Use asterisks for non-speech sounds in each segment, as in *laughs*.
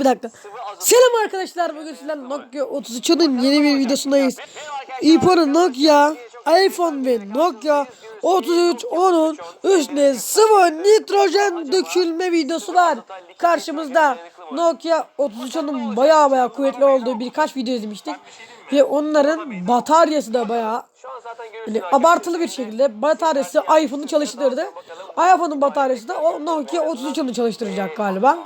Bir dakika. Selam arkadaşlar. Bugün sizlerle Nokia 33'ün yeni bir videosundayız. iPhone, Nokia, iPhone ve Nokia 33 onun üstüne sıvı nitrojen dökülme videosu var. Karşımızda Nokia 33 onun baya baya kuvvetli olduğu birkaç video izlemiştik. Ve onların bataryası da baya yani abartılı bir şekilde bataryası iPhone'u çalıştırdı. iPhone'un bataryası da o Nokia 33 onu çalıştıracak galiba.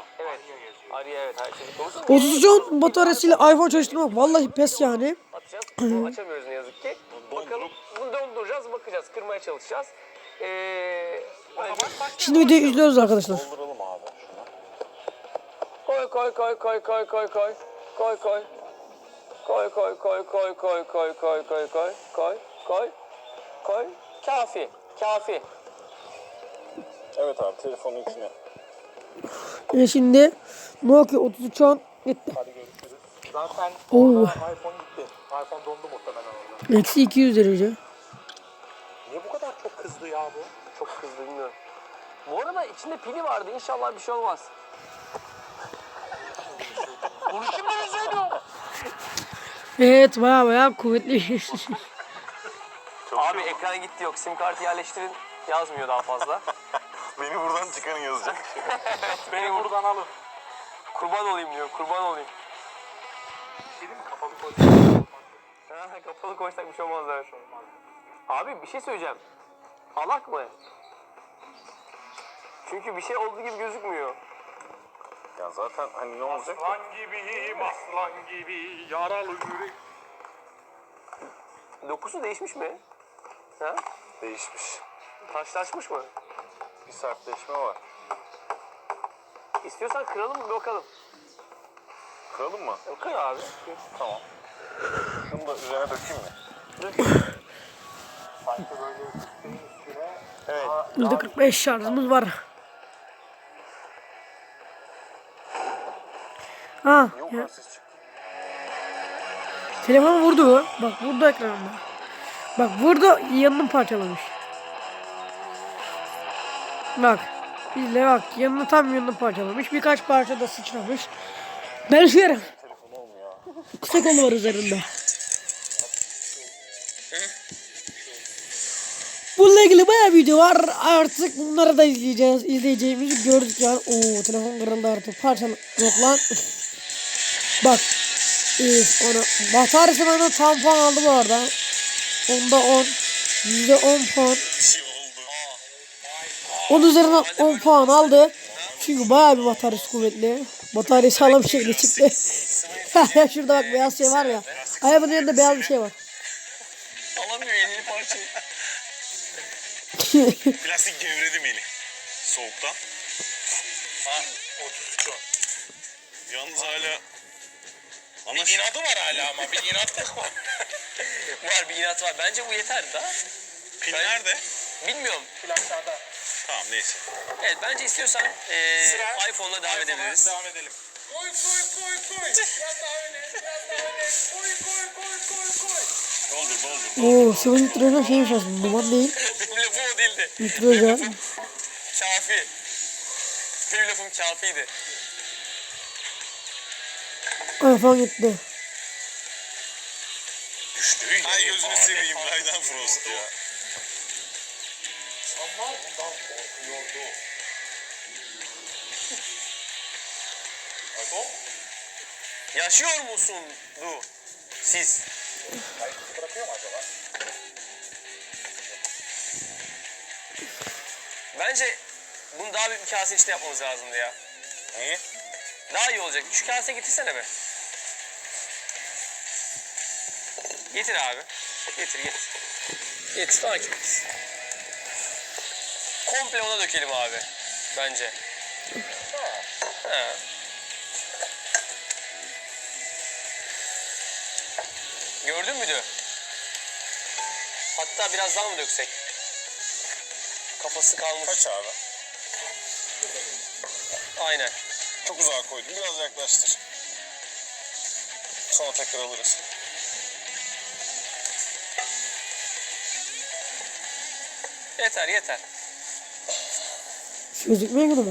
Evet. Arya evet her şeyi konuşsun. 33 on bataryasıyla iPhone çalıştırmak vallahi pes yani. Atacağız. Bunu açamıyoruz ne yazık ki. Bakalım bunu donduracağız bakacağız. Kırmaya çalışacağız. Ee, Şimdi videoyu izliyoruz arkadaşlar. Dolduralım abi şunu. koy koy koy koy koy koy koy. Koy koy. Koy koy koy koy koy koy koy koy koy koy koy koy. Kafi. Kafi. Evet abi telefonun içine. Ve şimdi Nokia 33 on gitti. Hadi görüşürüz. Zaten Oo. iPhone gitti. iPhone dondu muhtemelen orada. Eksi 200 derece. Niye bu kadar çok kızdı ya bu? Çok hızlı bilmiyorum. Bu arada içinde pili vardı. İnşallah bir şey olmaz. Bunu kim söylüyor? Evet baya baya kuvvetli. Abi ekran gitti yok. Sim kartı yerleştirin yazmıyor daha fazla. *laughs* Beni buradan çıkarın yazacak. *laughs* Beni buradan alın. Kurban olayım diyor. Kurban olayım. Mi kapalı koy. Ha, kapalı koysak bir şey olmaz der. Abi bir şey söyleyeceğim. Alak mı? Çünkü bir şey olduğu gibi gözükmüyor. Ya zaten hani ne olacak? Aslan gibi, aslan gibi yaralı yürek. Dokusu değişmiş mi? Ha? Değişmiş. Taşlaşmış mı? Bir sertleşme var. İstiyorsan kıralım mı bakalım. Kıralım mı? E, Kır abi. Tamam. Şunu da üzerine dökeyim mi? Dök. Sanki böyle üstüne. Evet. %45 şarjımız var. Ha, Yok ya, ya. ses çıktı. telefon vurdu. Bak vurdu ekranında. Bak vurdu yanını parçalamış. Bak. İzle bak yanını tam yanını parçalamış. Birkaç parça da sıçramış. Ben olmuyor. kısa kolu var üzerinde. Bununla ilgili bayağı video var. Artık bunları da izleyeceğiz. İzleyeceğimizi gördük yani. Oo telefon kırıldı artık. Parçalı. Yok lan. Bak. Üf, ona. Bataryası bana tam puan aldı bu arada. Onda 10. Yüzde 10 puan. Şey oldu. 10 üzerinden 10 puan aldı. Çünkü bayağı bir bataryası kuvvetli. Batarya sağlam bir şekilde çıktı. *laughs* Şurada bak beyaz şey var ya. Ayabanın yanında beyaz bir şey var. Alamıyor elini parçayı. *laughs* Plastik gevredi Melih. Soğuktan. Ha 33 o. Yalnız hala Anlaş... Bir inadı var hala ama bir inat var. *laughs* Var bir inat var. Bence bu yeter daha. Pil Ben- nerede? Bilmiyorum. Pil aşağıda. Tamam neyse. Evet bence istiyorsan eee Sıra- iPhone'la devam edebiliriz. Devam edelim. Koy koy koy koy. Biraz daha öne. Biraz daha öne. Koy koy koy koy koy. Doldur doldur. Oo sıvı nitrojen şeymiş aslında. Duman değil. Benim lafım o değildi. Nitrojen. Kafi. Benim lafım kafiydi. iPhone gitti. Düştü. Ay gözünü seveyim Raydan Frost ya. Bundan korkuyordu. iPhone? Yaşıyor musun du? Siz. Kayıt bırakıyor mu acaba? Bence bunu daha büyük bir kase içinde yapmamız lazımdı ya. Niye? Daha iyi olacak. Şu kase getirsene be. Getir abi. Getir getir. Getir takip et. Komple ona dökelim abi. Bence. Ha. Gördün mü diyor. Hatta biraz daha mı döksek? Kafası kalmış. Kaç abi? Aynen. Çok uzağa koydum. Biraz yaklaştır. Sonra tekrar alırız. Yeter yeter. Gözükmüyor ki.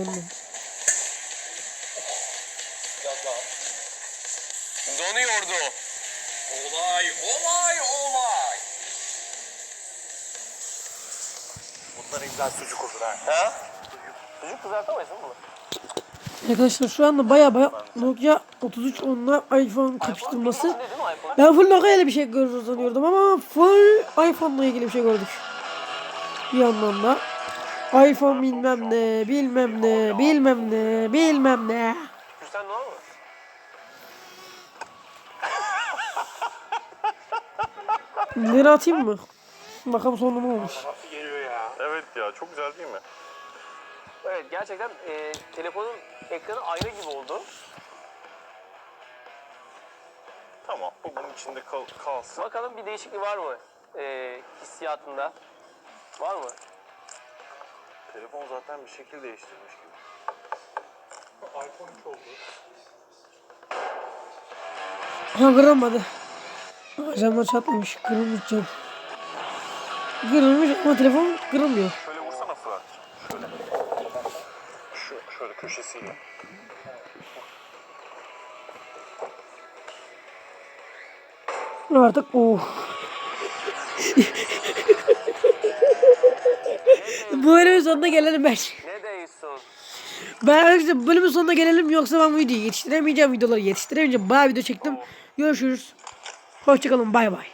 Biraz Donuyordu. Olay, olay, olay. Bundan güzel sucuk olur ha. Ha? Sucuk kızartamayız mı bunu? Arkadaşlar şu anda baya baya Nokia 3310'la iPhone kapıştırması. Ben full Nokia ile bir şey görürüz sanıyordum ama full iPhone'la ilgili bir şey gördük. Bir yandan da iPhone bilmem ne, bilmem ne, bilmem ne, bilmem ne. Sen ne olmuş? Nereye atayım mı? Bakalım sonra ne olmuş. Nasıl geliyor ya? Evet ya çok güzel değil mi? Evet gerçekten e, telefonun ekranı ayna gibi oldu. Tamam bu bunun içinde kal kalsın. Bakalım bir değişiklik var mı e, hissiyatında? Var mı? Telefon zaten bir şekil değiştirmiş gibi. iPhone 3 oldu. Ha kırılmadı. Aa, Camlar çatlamış. Kırılmış cam. Kırılmış ama telefon kırılmıyor. Şöyle vursana Fırat. Şöyle. Şu, şöyle köşesiyle. Artık oh. *laughs* Bu bölümün sonuna gelelim ben. Ne değilsin? Ben arkadaşlar bölümün sonuna gelelim yoksa ben bu videoyu yetiştiremeyeceğim videoları yetiştiremeyeceğim. Bayağı video çektim. Görüşürüz. Hoşçakalın bay bay.